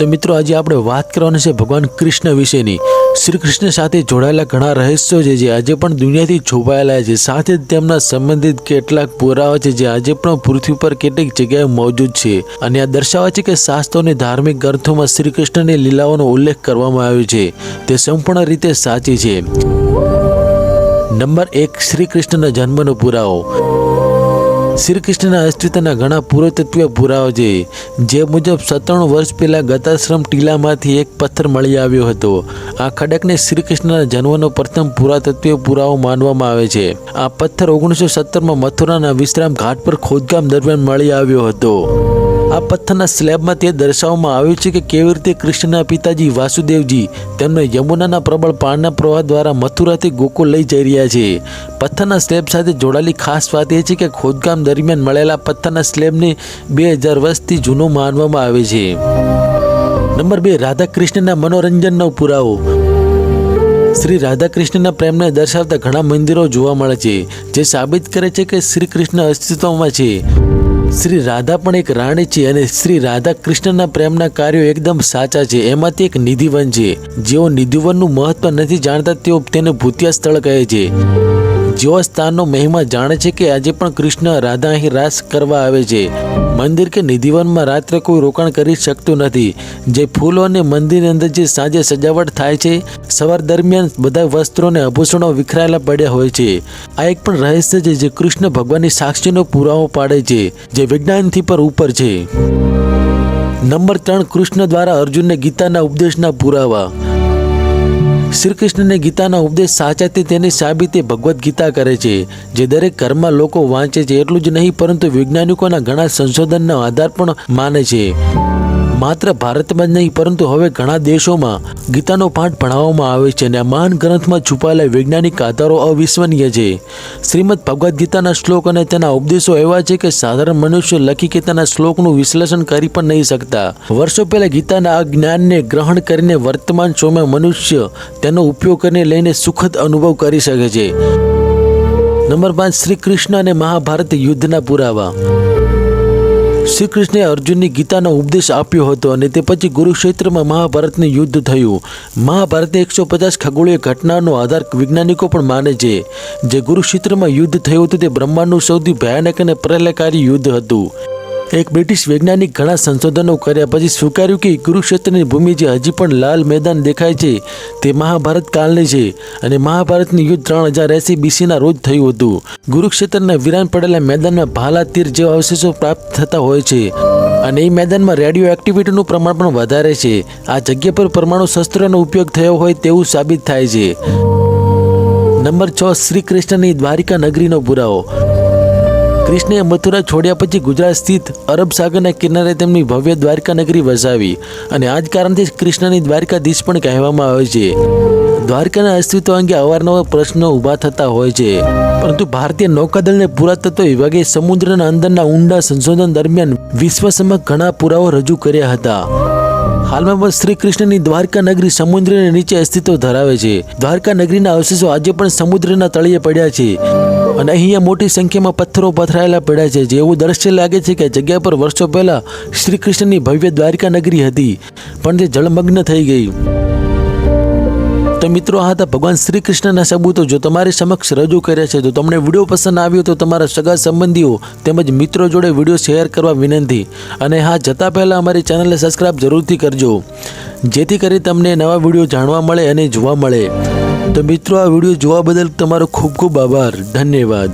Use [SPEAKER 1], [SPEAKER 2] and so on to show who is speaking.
[SPEAKER 1] તો મિત્રો, આજે આપણે વાત કરવાની છે ભગવાન કૃષ્ણ વિશેની. શ્રી કૃષ્ણ સાથે જોડાયેલા ઘણા રહસ્યો છે જે આજે પણ દુનિયાથી છુપાયેલા છે. સાથે જ તેમના સંબંધિત કેટલાક પુરાવા છે જે આજે પણ પૃથ્વી પર કેટલીક જગ્યાએ મોજૂદ છે. અને આ દર્શાવે છે કે શાસ્ત્રો ધાર્મિક ગ્રંથોમાં શ્રી કૃષ્ણની લીલાઓનો ઉલ્લેખ કરવામાં આવ્યો છે. તે સંપૂર્ણ રીતે સાચી છે. નંબર એક, શ્રી કૃષ્ણના જન્મનો પુરાવો. શ્રી કૃષ્ણના અસ્તિત્વના ઘણા પુરાતત્વીય પુરાવા છે, જે મુજબ સત્તાણું વર્ષ પહેલાં ગતાશ્રમ ટીલામાંથી એક પથ્થર મળી આવ્યો હતો. આ ખડકને શ્રી કૃષ્ણના જન્મનો પ્રથમ પુરાતત્વીય પુરાવો માનવામાં આવે છે. આ પથ્થર ઓગણીસો સત્તરમાં મથુરાના વિશ્રામ ઘાટ પર ખોદકામ દરમિયાન મળી આવ્યો હતો. આ પથ્થરના સ્લેબમાં તે દર્શાવવામાં આવ્યું છે કે કેવી રીતે કૃષ્ણના પિતાજી વાસુદેવજી તેમને યમુનાના પ્રબળ પાણના પ્રવાહ દ્વારા મથુરાથી ગોકુળ લઈ જઈ રહ્યા છે. પથ્થરના સ્લેબ સાથે જોડાયેલી ખાસ વાત એ છે કે ખોદકામ દરમિયાન મળેલા પથ્થરના સ્લેબને બે હજાર વર્ષથી જૂનો માનવામાં આવે છે. નંબર બે રાધા કૃષ્ણના મનોરંજનનો પુરાવો. શ્રી રાધાકૃષ્ણના પ્રેમને દર્શાવતા ઘણા મંદિરો જોવા મળે છે, જે સાબિત કરે છે કે શ્રી કૃષ્ણ અસ્તિત્વમાં છે. શ્રી રાધા પણ એક રાણી છે અને શ્રી રાધા કૃષ્ણના પ્રેમના કાર્યો એકદમ સાચા છે. એમાંથી એક નિધિવન છે. જેઓ નિધિવનનું મહત્વ નથી જાણતા તેઓ તેને ભૂતિયા સ્થળ કહે છે. જેઓ સ્થાનનો મહિમા જાણે છે કે આજે પણ કૃષ્ણ રાધા અહીં રાસ કરવા આવે છે. મંદિર કે નિધિવનમાં રાત્રે કોઈ રોકાણ કરી શકતું નથી. જે ફૂલો અને મંદિરની અંદર જે સાંજે સજાવટ થાય છે, સવાર દરમિયાન બધા વસ્ત્રો અને આભૂષણો વિખરાયેલા પડ્યા હોય છે. આ એક પણ રહસ્ય છે જે કૃષ્ણ ભગવાનની સાક્ષીનો પુરાવો પાડે છે, જે વિજ્ઞાનથી પર ઉપર છે. નંબર ત્રણ કૃષ્ણ દ્વારા અર્જુનને ગીતાના ઉપદેશના પુરાવા. શ્રી કૃષ્ણને ગીતાના ઉપદેશ સાચા તે તેની સાબિતે ભગવદ્ ગીતા કરે છે, જે દરેક ઘરમાં લોકો વાંચે છે એટલું જ નહીં, પરંતુ વૈજ્ઞાનિકોના ઘણા સંશોધનનો આધાર પણ માને છે. માત્ર ભારતમાં જ નહીં, પરંતુ હવે ઘણા દેશોમાં ગીતાનો પાઠ ભણાવવામાં આવે છે અને મહાન ગ્રંથમાં છુપાયેલા વૈજ્ઞાનિક આધારો અવિશ્વનીય છે. શ્રીમદ ભગવદ્ ગીતાના શ્લોક અને તેના ઉપદેશો એવા છે કે સાધારણ મનુષ્ય લખી કે તેના શ્લોકનું વિશ્લેષણ કરી પણ નહીં શકતા. વર્ષો પહેલા ગીતાના આ જ્ઞાનને ગ્રહણ કરીને વર્તમાન સમયમાં મનુષ્ય તેનો ઉપયોગ કરીને લઈને સુખદ અનુભવ કરી શકે છે. નંબર પાંચ, શ્રી કૃષ્ણ અને મહાભારત યુદ્ધના પુરાવા. શ્રી કૃષ્ણે અર્જુનની ગીતાનો ઉપદેશ આપ્યો હતો અને તે પછી કુરુક્ષેત્રમાં મહાભારતનું યુદ્ધ થયું. મહાભારતની એકસો પચાસ ખગોળીય ઘટનાનો આધાર વૈજ્ઞાનિકો પણ માને છે. જે કુરુક્ષેત્રમાં યુદ્ધ થયું હતું તે બ્રહ્માંડનું સૌથી ભયાનક અને પ્રલયકારી યુદ્ધ હતું. એક બ્રિટિશ વૈજ્ઞાનિક ઘણા સંશોધનો કર્યા પછી સ્વીકાર્યું કે કુરુક્ષેત્રની ભૂમિ જે હજી પણ લાલ મેદાન દેખાય છે, તે મહાભારત કાળની છે અને મહાભારતનું યુદ્ધ ત્રણ હજાર એસી બીસીના રોજ થયું હતું. કુરુક્ષેત્રના વિરાન પડેલા મેદાનમાં ભાલા તીર જેવા અવશેષો પ્રાપ્ત થતા હોય છે અને એ મેદાનમાં રેડિયો એક્ટિવિટીનું પ્રમાણ પણ વધારે છે. આ જગ્યા પર પરમાણુ શસ્ત્રનો ઉપયોગ થયો હોય તેવું સાબિત થાય છે. નંબર છ શ્રી કૃષ્ણની દ્વારિકા નગરીનો પુરાવો. કૃષ્ણએ મથુરા છોડ્યા પછી ગુજરાત સ્થિત અરબ સાગરના કિનારે તેમની ભવ્ય દ્વારકા નગરી વસાવી અને આ જ કારણથી કૃષ્ણની દ્વારકાધીશ પણ કહેવામાં આવે છે. દ્વારકાના અસ્તિત્વ અંગે અવારનવાર પ્રશ્નો ઊભા થતા હોય છે. પરંતુ ભારતીય નૌકાદળને પુરાતત્વ વિભાગે સમુદ્રના અંદરના ઊંડા સંશોધન દરમિયાન વિશ્વ સમક્ષ ઘણા પુરાવા રજૂ કર્યા હતા. હાલમાં પણ શ્રી કૃષ્ણની દ્વારકા નગરી સમુદ્રની નીચે અસ્તિત્વ ધરાવે છે. દ્વારકા નગરીના અવશેષો આજે પણ સમુદ્રના તળિયે પડ્યા છે. અને અહીંયા મોટી સંખ્યામાં પથ્થરો પથરાયેલા પડ્યા છે. જેવું દ્રશ્ય લાગે છે કે જગ્યા પર વર્ષો પહેલા શ્રી કૃષ્ણની ભવ્ય દ્વારિકા નગરી હતી, પણ તે જળમગ્ન થઈ ગઈ. તો મિત્રો આ હતા ભગવાન શ્રી કૃષ્ણના સબૂતો જો તમારી સમક્ષ રજૂ કર્યા છે, તો તમને વીડિયો પસંદ આવ્યો તો તમારા સગા સંબંધીઓ તેમજ મિત્રો જોડે વીડિયો શેર કરવા વિનંતી. અને હા, જતાં પહેલાં અમારી ચેનલને સબસ્ક્રાઈબ જરૂરથી કરજો. જેથી કરી તમને નવા વીડિયો જાણવા મળે અને જોવા મળે. તો મિત્રો આ વીડિયો જોવા બદલ તમારો ખૂબ ખૂબ આભાર. ધન્યવાદ.